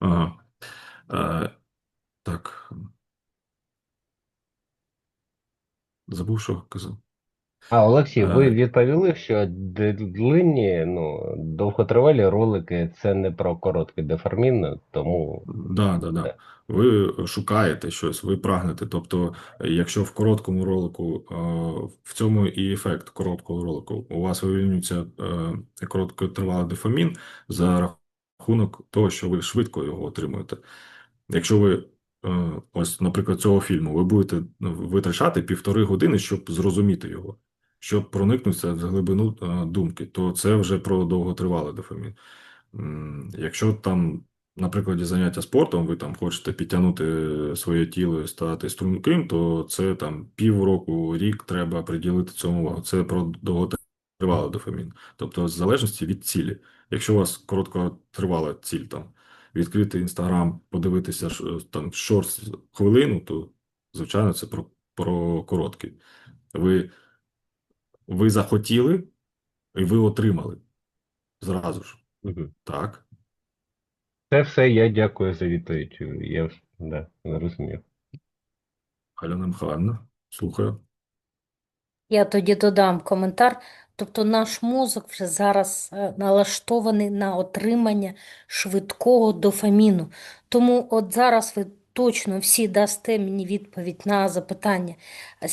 Ага. Е, так. Забув, що казав. А, Олексій, ви Е, відповіли, що длинні, ну, довготривалі ролики це не про короткий деформін, тому Да, да, да. да. Ви шукаєте щось, ви прагнете. Тобто, якщо в короткому ролику, е, в цьому і ефект короткого ролику, у вас вивільнюється е, короткотривалий дофамін за рахунок того, що ви швидко його отримуєте. Якщо ви, е, ось, наприклад, цього фільму, ви будете ну, витрачати півтори години, щоб зрозуміти його, щоб проникнутися в глибину е, думки, то це вже про довготривалий дофамін. Якщо там, на прикладі заняття спортом, ви там хочете підтягнути своє тіло і стати струнким, то це там півроку, рік треба приділити цьому увагу. Це про довготривалий дофамін. Тобто, в залежності від цілі. Якщо у вас короткотривала ціль там відкрити інстаграм, подивитися там шорт хвилину, то звичайно це про, про короткий. Ви, ви захотіли, і ви отримали зразу ж. Мгм. Так. Це все, я дякую за відповідь. Я да, зрозумів. Альона Михайловна, слухаю. Я тоді додам коментар. Тобто наш мозок вже зараз е, налаштований на отримання швидкого дофаміну. Тому от зараз ви точно всі дасте мені відповідь на запитання,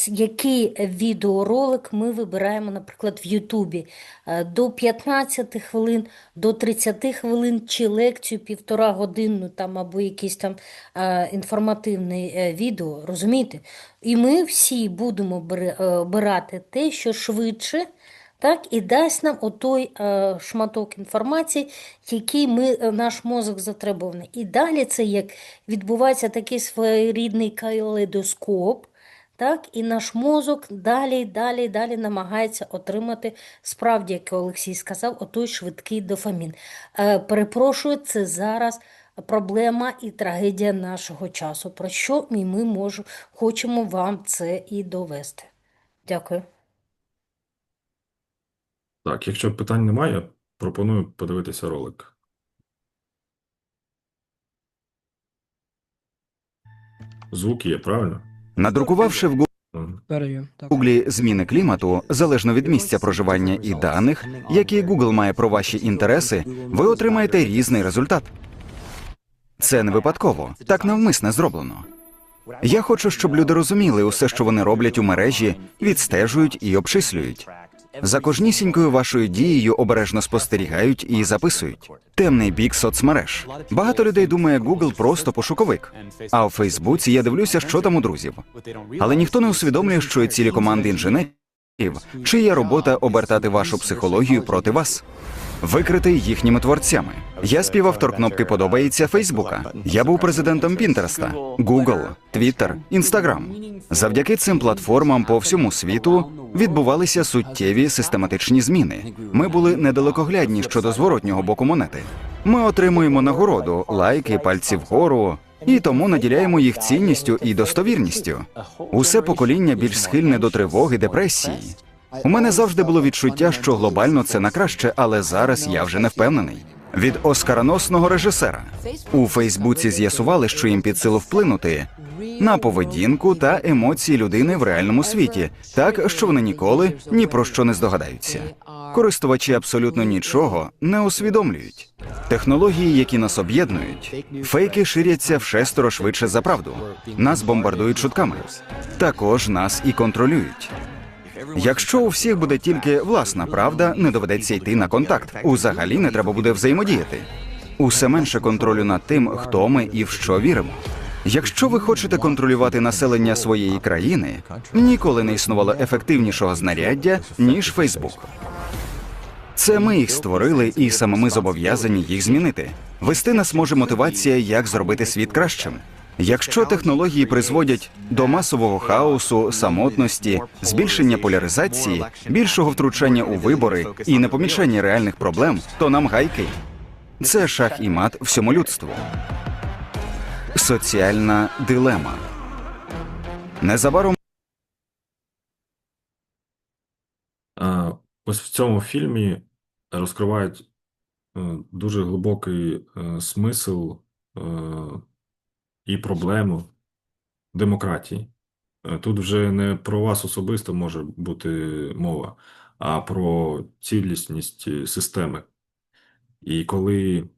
який відеоролик ми вибираємо, наприклад, в Ютубі Е, до 15 хвилин, до 30 хвилин, чи лекцію півтора годинну там або якийсь там е, інформативний е, відео, розумієте? І ми всі будемо обирати те, що швидше, так, і дасть нам отой е, шматок інформації, який ми, е, наш мозок затребуваний. І далі це як відбувається такий своєрідний калейдоскоп, так, і наш мозок далі, далі, далі намагається отримати, справді, як Олексій сказав, отой швидкий дофамін. Е, перепрошую, це зараз проблема і трагедія нашого часу, про що ми можемо, хочемо вам це і довести. Дякую. Так, якщо питань немає, пропоную подивитися ролик. Звук є, правильно? Надрукувавши в. Перевів. Так. Гуглі зміни клімату залежно від місця проживання і даних, які Google має про ваші інтереси, ви отримаєте різний результат. Це не випадково, так навмисне зроблено. Я хочу, щоб люди розуміли усе, що вони роблять у мережі, відстежують і обчислюють. За кожнісінькою вашою дією обережно спостерігають і записують. Темний бік соцмереж. Багато людей думає, Google просто пошуковик. А в Фейсбуці я дивлюся, що там у друзів. Але ніхто не усвідомлює, що цілі команди інженерів, чия робота обертати вашу психологію проти вас. Викритий їхніми творцями. Я співавтор кнопки подобається Фейсбука. Я був президентом Пінтереста, Google, Twitter, Instagram. Завдяки цим платформам по всьому світу відбувалися суттєві систематичні зміни. Ми були недалекоглядні щодо зворотнього боку монети. Ми отримуємо нагороду, лайки, пальці вгору, і тому наділяємо їх цінністю і достовірністю. Усе покоління більш схильне до тривоги, депресії. У мене завжди було відчуття, що глобально це на краще, але зараз я вже не впевнений. Від оскароносного режисера у Фейсбуці з'ясували, що їм під силу вплинути на поведінку та емоції людини в реальному світі, так що вони ніколи ні про що не здогадаються. Користувачі абсолютно нічого не усвідомлюють. Технології, які нас об'єднують, фейки ширяться в шестеро швидше за правду. Нас бомбардують чутками. Також нас і контролюють. Якщо у всіх буде тільки власна правда, не доведеться йти на контакт. Узагалі не треба буде взаємодіяти. Усе менше контролю над тим, хто ми і в що віримо. Якщо ви хочете контролювати населення своєї країни, ніколи не існувало ефективнішого знаряддя ніж Фейсбук. Це ми їх створили, і саме ми зобов'язані їх змінити. Вести нас може мотивація, як зробити світ кращим. Якщо технології призводять до масового хаосу, самотності, збільшення поляризації, більшого втручання у вибори і непомічання реальних проблем, то нам гайки. Це шах і мат всьому людству. Соціальна дилема. Незабаром А, ось в цьому фільмі розкривають е, дуже глибокий е, смисл е, і проблему демократії. Е, Тут вже не про вас особисто може бути мова, а про цілісність е, системи. І коли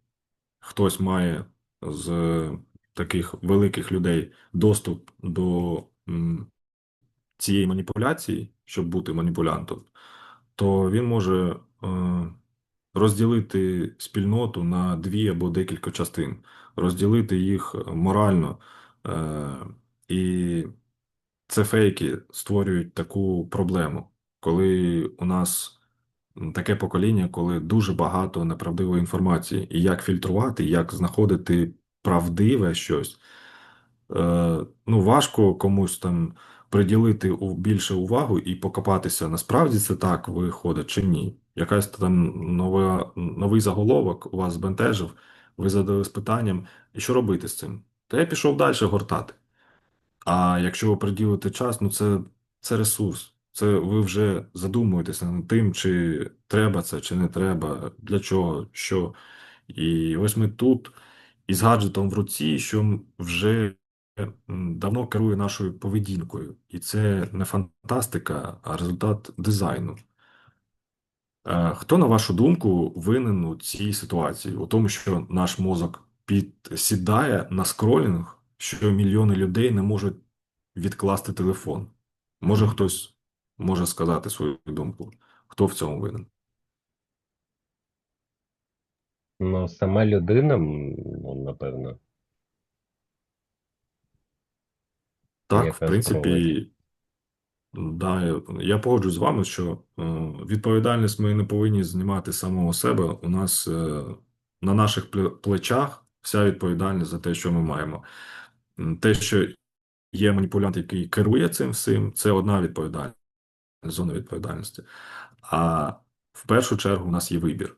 хтось має з таких великих людей доступ до цієї маніпуляції, щоб бути маніпулянтом, то він може е, розділити спільноту на дві або декілька частин, розділити їх морально. Е, і це фейки створюють таку проблему, коли у нас таке покоління, коли дуже багато неправдивої інформації, і як фільтрувати, як знаходити правдиве щось. Е, ну, важко комусь там приділити більше увагу і покопатися, насправді це так виходить чи ні. Якась там нова, новий заголовок вас збентежив, ви задались питанням, і що робити з цим? Та я пішов далі гортати. А якщо ви приділите час, ну це, це ресурс. Це ви вже задумуєтеся над тим, чи треба це, чи не треба, для чого, що. І ось ми тут із гаджетом в руці, що вже давно керує нашою поведінкою. І це не фантастика, а результат дизайну. Е, Хто, на вашу думку, винен у цій ситуації? У тому, що наш мозок підсідає на скролінг, що мільйони людей не можуть відкласти телефон. Може хтось може сказати свою думку? Хто в цьому винен? Ну, сама людина, ну, напевно. Так, в Яка принципі, да, я, погоджуюсь з вами, що е, відповідальність ми не повинні знімати з самого себе. У нас е, на наших плечах вся відповідальність за те, що ми маємо. Те, що є маніпулянт, який керує цим всім, це одна відповідальність, зона відповідальності. А в першу чергу у нас є вибір: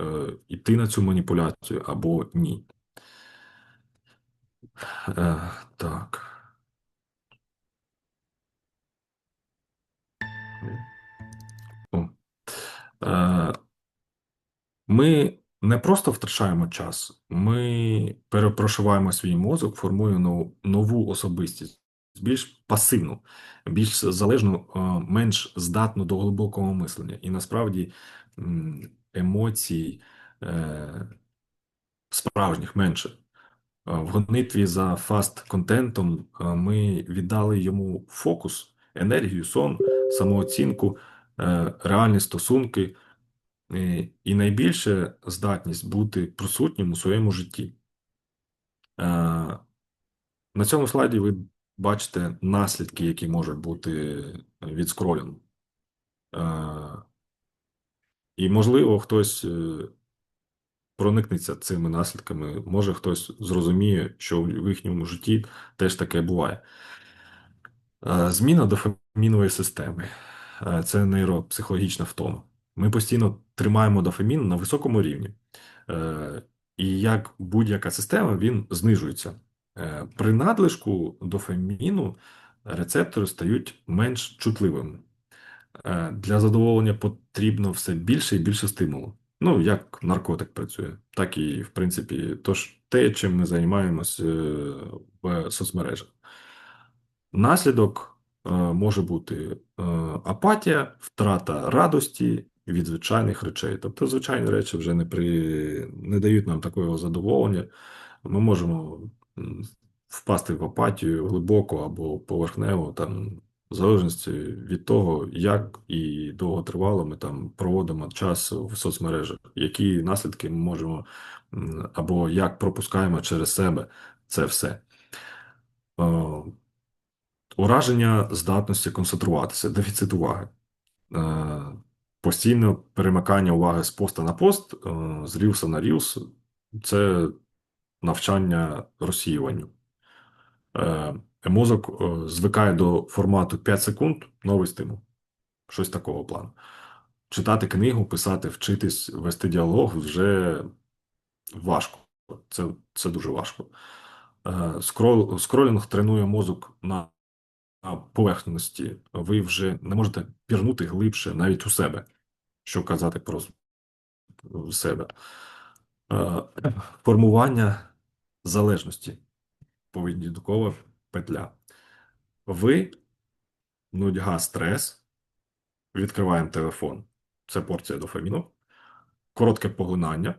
е, іти на цю маніпуляцію або ні. Так. Ми не просто втрачаємо час, ми перепрошиваємо свій мозок, формуємо нову, особистість, більш пасивну, більш залежну, е, менш здатну до глибокого мислення. І насправді емоцій е, справжніх менше. Е, В гонитві за фаст-контентом е, ми віддали йому фокус, енергію, сон, самооцінку, е, реальні стосунки е, і найбільше здатність бути присутнім у своєму житті. Е, На цьому слайді ви бачите наслідки, які можуть бути від скролінгу. Е, І, можливо, хтось е, проникнеться цими наслідками, може хтось зрозуміє, що в їхньому житті теж таке буває. Е, Зміна дофамінової системи Е, це нейропсихологічна втома. Ми постійно тримаємо дофамін на високому рівні, Е, і як будь-яка система, він знижується. Е, При надлишку дофаміну рецептори стають менш чутливими. Е, Для задоволення потрібно все більше і більше стимулу. Ну, як наркотик працює, так і, в принципі, тож те, чим ми займаємось е, в соцмережах. Наслідок е, може бути е, апатія, втрата радості від звичайних речей. Тобто, звичайні речі вже не, при... не дають нам такого задоволення. Ми можемо впасти в апатію глибоко або поверхнево, там, в залежності від того, як і довготривало ми там проводимо час в соцмережах, які наслідки ми можемо або як пропускаємо через себе це все. Ураження здатності концентруватися, дефіцит уваги, Е, постійне перемикання уваги з поста на пост, е, з рілса на рілс – це навчання розсіюванню. Е, Мозок звикає до формату 5 секунд, новий стимул. Щось такого плану. Читати книгу, писати, вчитись, вести діалог вже важко. Це, це дуже важко. Скрол, скролінг тренує мозок на поверхності, ви вже не можете пірнути глибше навіть у себе, що казати про себе. Формування залежності. Поведінкова петля. Ви, нудьга, стрес, відкриваємо телефон. Це порція дофаміну. Коротке поглинання,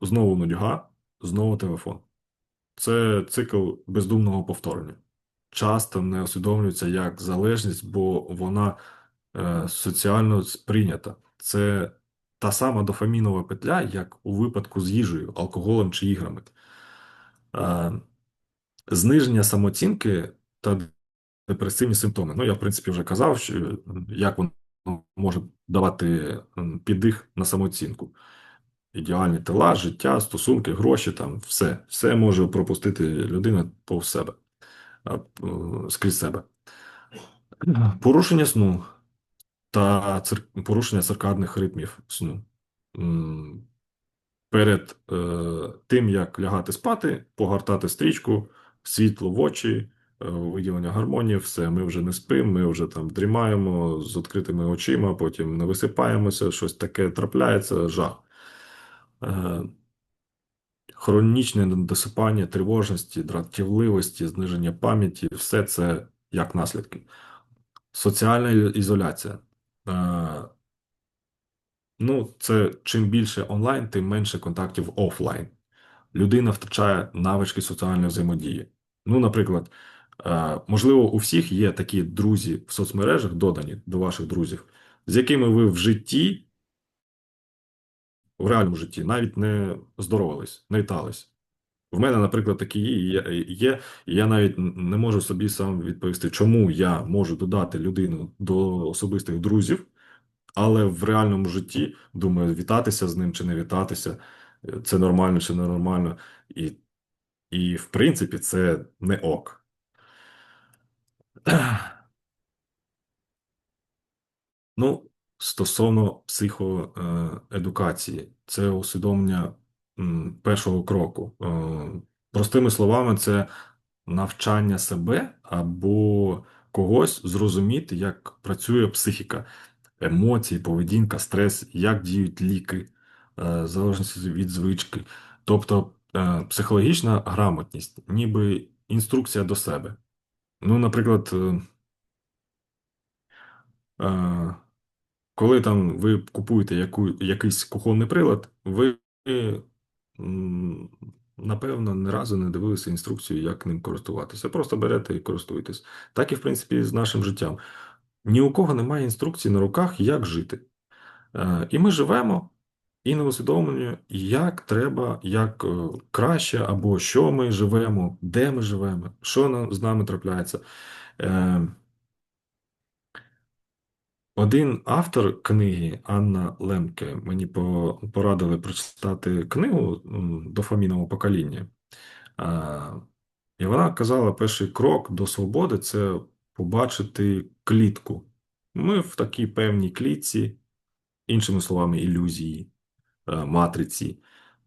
знову нудьга, знову телефон. Це цикл бездумного повторення. Часто не усвідомлюється як залежність, бо вона е, соціально сприйнята. Це та сама дофамінова петля, як у випадку з їжею, алкоголем чи іграми. Е, зниження самооцінки та депресивні симптоми. Ну, я, в принципі, вже казав, що як воно може давати піддих на самооцінку. Ідеальні тела, життя, стосунки, гроші, там все. Все може пропустити людина повз себе, скрізь себе. Порушення сну та цир- порушення циркадних ритмів сну. Перед е, тим, як лягати спати, погортати стрічку, світло в очі, е, виділення гормонів, все, ми вже не спимо, ми вже там дрімаємо з відкритими очима, потім не висипаємося, щось таке трапляється, жах. Е, хронічне недосипання, тривожності, дратівливості, зниження пам'яті все це як наслідки. Соціальна ізоляція. Е, Ну, це чим більше онлайн, тим менше контактів офлайн. Людина втрачає навички соціальної взаємодії. Ну, наприклад, е, можливо, у всіх є такі друзі в соцмережах, додані до ваших друзів, з якими ви в житті, в реальному житті, навіть не здоровались, не вітались. В мене, наприклад, такі є, і я навіть не можу собі сам відповісти, чому я можу додати людину до особистих друзів, але в реальному житті думаю, вітатися з ним чи не вітатися, це нормально чи не нормально. І, і в принципі, це не ок. Ну, стосовно психоедукації, це усвідомлення першого кроку. Е, Простими словами, це навчання себе або когось зрозуміти, як працює психіка, емоції, поведінка, стрес, як діють ліки, е, в залежності від звички. Тобто е, психологічна грамотність, ніби інструкція до себе. Ну, наприклад, коли там ви купуєте яку, якийсь кухонний прилад, ви, напевно, ні разу не дивилися інструкцію, як ним користуватися. Просто берете і користуєтесь. Так і, в принципі, з нашим життям. Ні у кого немає інструкції на руках, як жити. Е, І ми живемо і не усвідомлюємо, як треба, як е, краще, або що ми живемо, де ми живемо, що на- з нами трапляється. Е, Один автор книги Анна Лемке мені порадили прочитати книгу м, «Дофамінове покоління». І вона казала, перший крок до свободи це побачити клітку. Ми в такій певній клітці, іншими словами, ілюзії, е, матриці.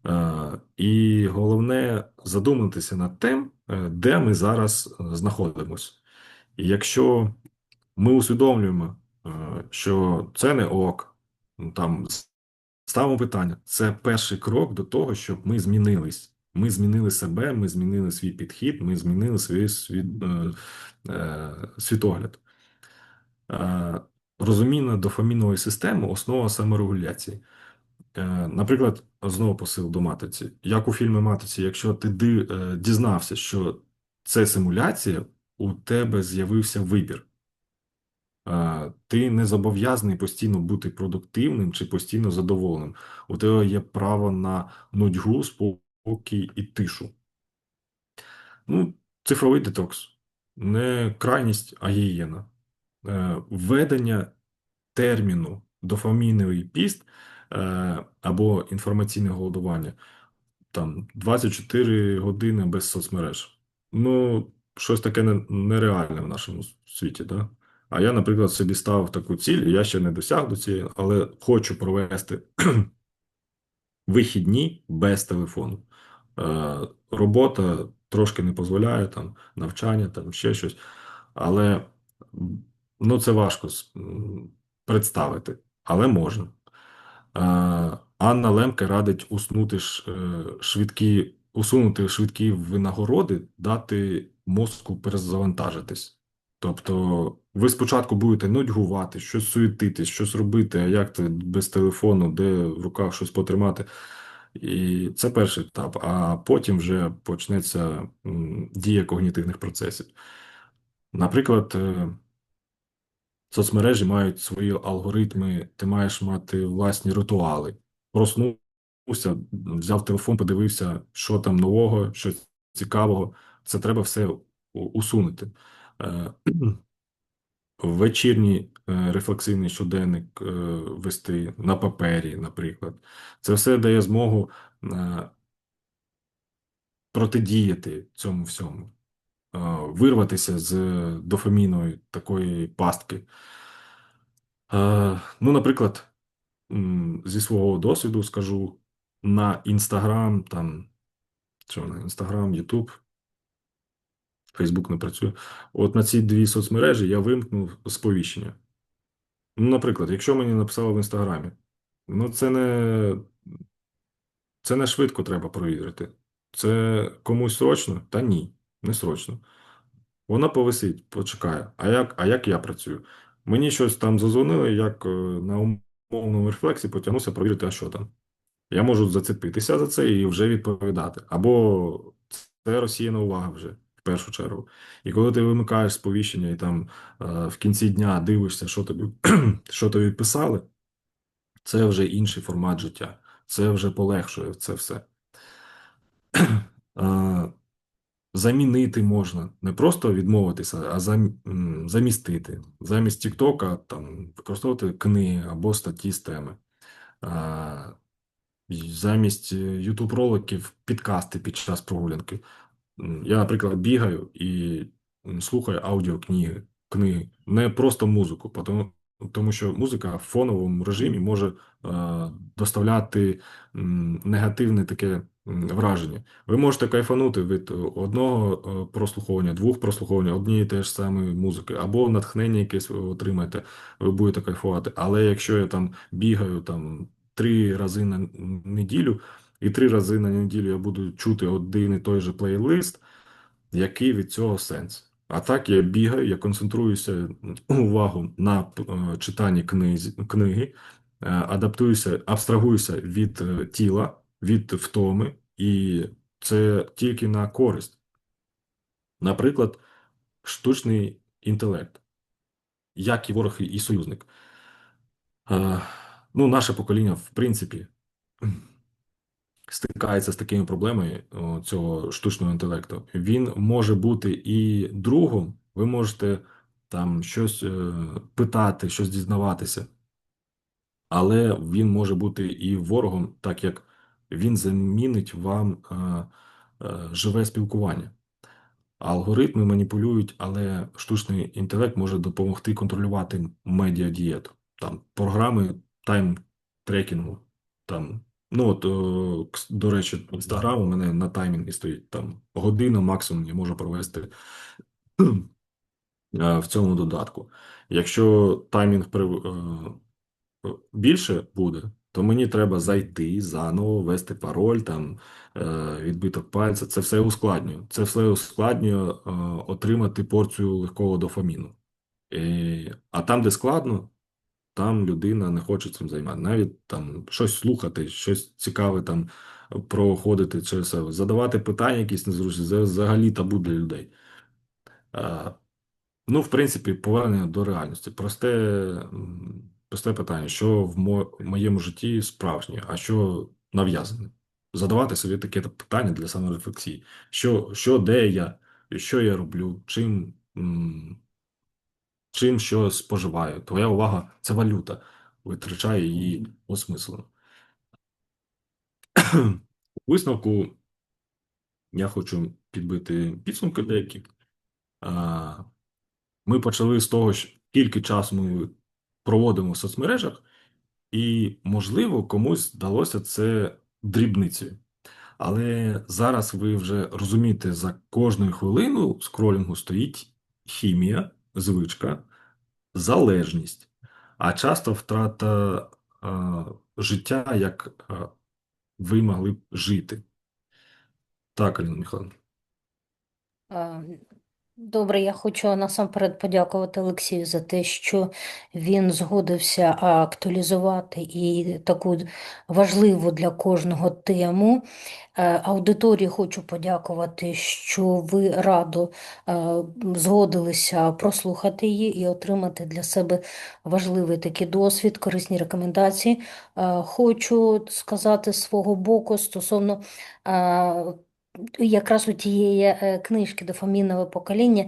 Е, І головне задуматися над тим, е, де ми зараз знаходимося. І якщо ми усвідомлюємо, що це не ок, там ставимо питання. Це перший крок до того, щоб ми змінились. Ми змінили себе, ми змінили свій підхід, ми змінили свій світ, е, е, світогляд. Е, Розуміння дофамінової системи основа саморегуляції. Е, Наприклад, знову посил до матриці. Як у фільмі Матриці, якщо ти е, дізнався, що це симуляція, у тебе з'явився вибір. Е, Ти не зобов'язаний постійно бути продуктивним чи постійно задоволеним. У тебе є право на нудьгу, спокій і тишу. Ну, цифровий детокс. Не крайність, а гігієна. Е, Введення терміну дофаміновий піст е, або інформаційне голодування. Там 24 години без соцмереж. Ну, щось таке нереальне в нашому світі, да? А я, наприклад, собі ставив таку ціль, я ще не досяг до цієї, але хочу провести вихідні без телефону. Е, робота трошки не дозволяє, там, навчання, там ще щось. Але ну, це важко представити, але можна. Е, Анна Лемке радить уснути ш, е, швидкі усунути швидкі винагороди, дати мозку перезавантажитись. Тобто ви спочатку будете нудьгувати, щось суетитись, щось робити, а як ти без телефону, де в руках щось потримати. І це перший етап, а потім вже почнеться дія когнітивних процесів. Наприклад, е, соцмережі мають свої алгоритми, ти маєш мати власні ритуали. Проснувся, взяв телефон, подивився, що там нового, що цікавого. Це треба все усунути. Е, Вечірній е, рефлексивний щоденник е, вести на папері, наприклад. Це все дає змогу протидіяти цьому всьому, вирватися з дофамінової такої пастки. Ну, наприклад, зі свого досвіду скажу на Інстаграм, там, що на Інстаграм, Ютуб, Фейсбук не працює. От на ці дві соцмережі я вимкнув сповіщення. Ну, наприклад, якщо мені написали в Інстаграмі, ну це не, це не швидко треба провірити. Це комусь срочно? Та ні, не срочно. Вона повисить, почекає. А як, а як я працюю? Мені щось там зазвонили, як е, на умовному рефлексі потягнуся провірити, а що там. Я можу зацепитися за це і вже відповідати. Або це розсіяна увага вже в першу чергу. І коли ти вимикаєш сповіщення і там е, в кінці дня дивишся, що тобі, що тобі писали, це вже інший формат життя. Це вже полегшує це все. Е, Замінити можна не просто відмовитися, а замістити. Замість Тіктока там використовувати книги або статті з теми. Замість YouTube роликів підкасти під час прогулянки. Я, наприклад, бігаю і слухаю аудіокниги, книги, не просто музику, тому, тому що музика в фоновому режимі може е, доставляти негативне таке враження. Ви можете кайфанути від одного е, прослуховування, двох прослуховувань однієї теї ж самої музики, або натхнення якесь ви отримаєте, ви будете кайфувати. Але якщо я там бігаю там три рази на неділю, і три рази на неділю я буду чути один і той же плейлист, який від цього сенс? А так я бігаю, я концентруюся увагу на е, читанні книзі, книги, е, адаптуюся, абстрагуюся від е, тіла, від втоми, і це тільки на користь. Наприклад, штучний інтелект, як і ворог, і союзник. Ну, наше покоління, в принципі, стикається з такими проблемами цього штучного інтелекту. Він може бути і другом, ви можете там щось е, питати, щось дізнаватися, але він може бути і ворогом, так як він замінить вам е, е, живе спілкування. Алгоритми маніпулюють, але штучний інтелект може допомогти контролювати медіадієту. Там програми тайм-трекінгу. Там, ну от, о, до речі, Інстаграм у мене на таймінгі стоїть там годину максимум я можу провести е, в цьому додатку. Якщо таймінг е, е, більше буде, то мені треба зайти заново, ввести пароль, там, е, відбиток пальця. Це все ускладнює. Це все ускладнює е, отримати порцію легкого дофаміну. І, а там, де складно, там людина не хоче цим займатися. Навіть там щось слухати, щось цікаве там проходити через себе, задавати питання якісь незручні, взагалі табу для людей. Е, Ну, в принципі, повернення до реальності. Просте, просте питання, що в моєму житті справжнє, а що нав'язане. Задавати собі таке питання для саморефлексії. Що, що де я, що я роблю, чим, чим що споживаю. Твоя увага це валюта. Витрачає її осмислено. Висновку я хочу підбити підсумки деякі. Ми почали з того, що скільки часу ми проводимо в соцмережах, і, можливо, комусь вдалося це дрібницею. Але зараз ви вже розумієте, за кожною хвилину скролінгу стоїть хімія, звичка, залежність, а часто втрата е, життя, як е, ви могли б жити. Так, Аліна Михайловна. Добре, я хочу насамперед подякувати Олексію за те, що він згодився актуалізувати і таку важливу для кожного тему. Е, Аудиторії хочу подякувати, що ви радо е, згодилися прослухати її і отримати для себе важливий такий досвід, корисні рекомендації. Е, Хочу сказати свого боку стосовно якраз у тієї е, книжки «Дофамінове покоління».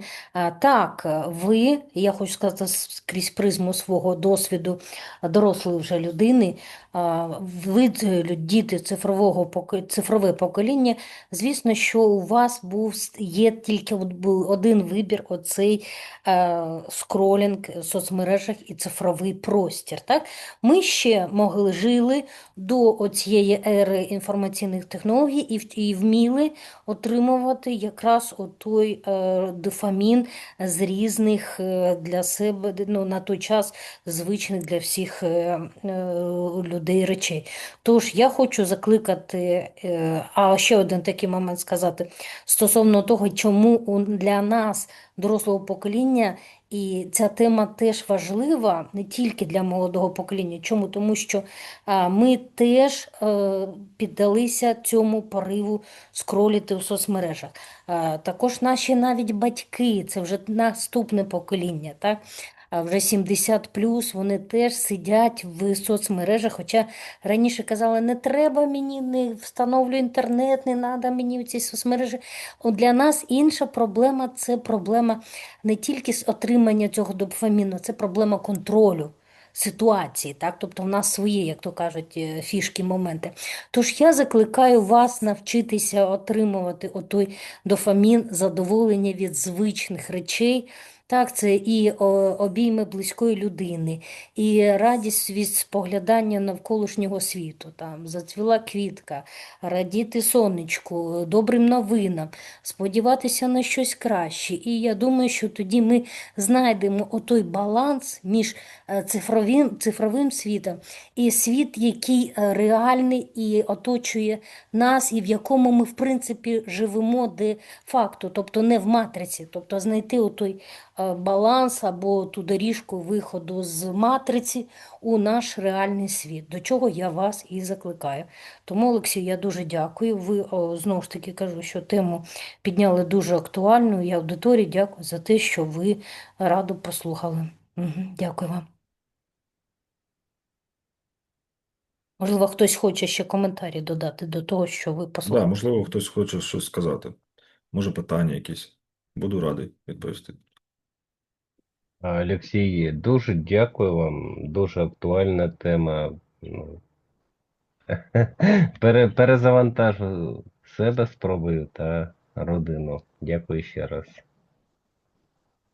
Так, е, ви, я хочу сказати крізь призму свого досвіду дорослої вже людини, ви, діти цифрового цифрове покоління, звісно, що у вас був є тільки один вибір: оцей е, скролінг в соцмережах і цифровий простір. Так? Ми ще могли жили до цієї ери інформаційних технологій і вміли отримувати якраз отой е, дофамін з різних е, для себе ну, на той час звичних для всіх е, людей речей. Тож я хочу закликати, а ще один такий момент сказати стосовно того, чому для нас, дорослого покоління, і ця тема теж важлива не тільки для молодого покоління. Чому? Тому що ми теж е, піддалися цьому пориву скроліти у соцмережах. Також наші навіть батьки, це вже наступне покоління, так? Вже 70 плюс, вони теж сидять в соцмережах. Хоча раніше казали, не треба мені, не встановлю інтернет, не треба мені ці соцмережі. Для нас інша проблема це проблема не тільки з отримання цього дофаміну, це проблема контролю ситуації, так? Тобто в нас свої, як то кажуть, е, фішки, моменти. Тож я закликаю вас навчитися отримувати отой дофамін, задоволення від звичних речей. Так, це і обійми близької людини, і радість від споглядання навколишнього світу. Там зацвіла квітка, радіти сонечку, добрим новинам, сподіватися на щось краще. І я думаю, що тоді ми знайдемо отой баланс між е, цифровим, цифровим світом і світ, який е, реальний і оточує нас, і в якому ми, в принципі, живемо де-факто, тобто не в матриці, тобто знайти отой е, баланс або ту доріжку виходу з матриці у наш реальний світ, до чого я вас і закликаю. Тому, Олексій, я дуже дякую. Ви знову ж таки кажу, що тему підняли дуже актуальну, і аудиторії дякую за те, що ви радо послухали. Мгм, Дякую вам. Можливо, хтось хоче ще коментарі додати до того, що ви Да, послухали. можливо, хтось хоче щось сказати. Може, питання якісь. Буду радий відповісти. Олексій, дуже дякую вам. Дуже актуальна тема. Ну, пере, перезавантажу себе спробую та родину. Дякую ще раз.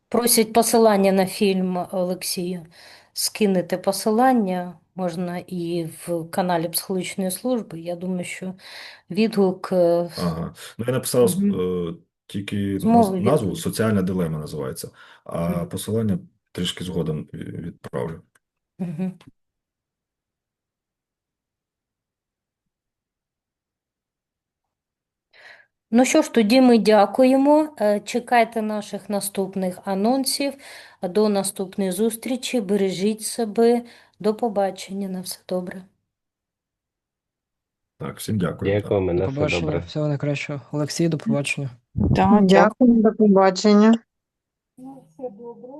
Просять посилання на фільм Олексію. Скинете посилання, можна і в каналі психологічної служби. Я думаю, що відгук е, Ага. Ну, я написав е, тільки Змови назву. Соціальна дилема називається, а посилання трішки згодом відправлю. Мгм. Ну що ж, тоді ми дякуємо. Е, Чекайте наших наступних анонсів. До наступної зустрічі. Бережіть себе. До побачення. На все добре. Так, всім дякую. так. Дякуємо, на все добре. всього найкращого. Олексій, до побачення. Так, дякую, до побачення. Все добре.